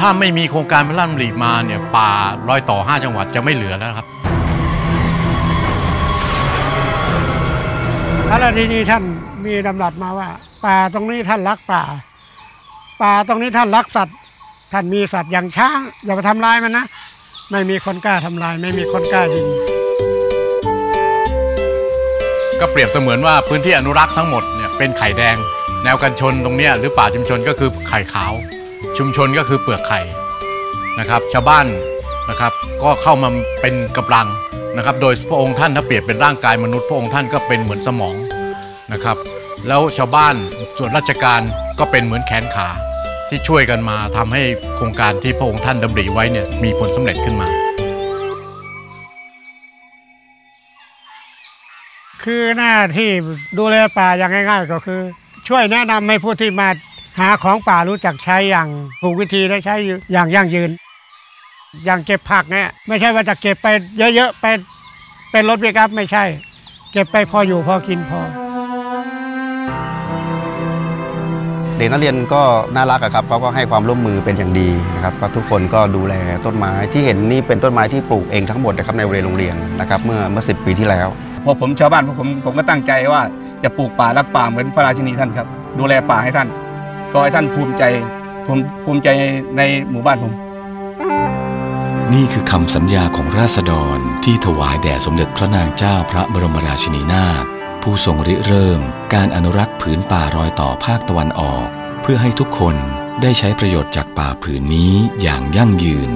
ถ้าไม่มีโครงการพระราชดำริมาเนี่ยป่ารอยต่อ 5 จังหวัดจะไม่เหลือแล้วครับ พระราชินีท่านมีดำรัสมาว่า ป่าตรงนี้ท่านรักป่า ป่าตรงนี้ท่านรักสัตว์ ท่านมีสัตว์อย่างช้าง อย่าไปทำลายมันนะ ไม่มีคนกล้าทำลาย ไม่มีคนกล้ายิงก็เปรียบเสมือนว่าพื้นที่อนุรักษ์ทั้งหมดเนี่ยเป็นไข่แดง แนวกันชนตรงเนี้ยหรือป่าชุมชนก็คือไข่ขาว ชุมชนก็คือเปลือกไข่นะครับ ชาวบ้านนะครับ ก็เข้ามาเป็นกำลังนะครับ โดยพระองค์ท่านถ้าเปรียบเป็นร่างกายมนุษย์พระองค์ท่านก็เป็นเหมือนสมองนะครับ แล้วชาวบ้านส่วนราชการก็เป็นเหมือนแขนขาที่ช่วยกันมาทำให้โครงการที่พระองค์ท่านดำริไว้เนี่ยมีผลสำเร็จขึ้นมา คือหน้าที่ดูแลป่าอย่างง่าย ๆ ก็คือ ช่วยแนะนำให้ผู้ที่มา หาของป่ารู้จักใช้อย่างถูกวิธีและใช้อย่างยั่งยืน อย่างเก็บผักเนี่ยไม่ใช่ว่าจะเก็บไปเยอะๆไปเป็นรถปิกอัพไม่ใช่ เก็บไปพออยู่พอกินพอ เด็กนักเรียนก็น่ารักอะครับเขาก็ให้ความร่วมมือเป็นอย่างดีนะครับก็ทุกคนก็ดูแลต้นไม้ที่เห็นนี่เป็นต้นไม้ที่ปลูกเองทั้งหมดนะครับในบริเวณโรงเรียนนะครับเมื่อเมื่อสิปีที่แล้วพอผมชาวบ้านพวกผมผมก็ตั้งใจว่าจะปลูกป่ารักป่าเหมือนพระราชินีท่านครับ ดูแลป่าให้ท่าน ก็ให้ท่านภูมิใจภูมิภูมิใจในหมู่บ้านผม นี่คือคำสัญญาของราษฎรที่ถวายแด่สมเด็จพระนางเจ้าพระบรมราชินีนาถผู้ทรงริเริ่ม การอนุรักษ์ผืนป่ารอยต่อภาคตะวันออก เพื่อให้ทุกคนได้ใช้ประโยชน์จากป่าผืนนี้อย่างยั่งยืน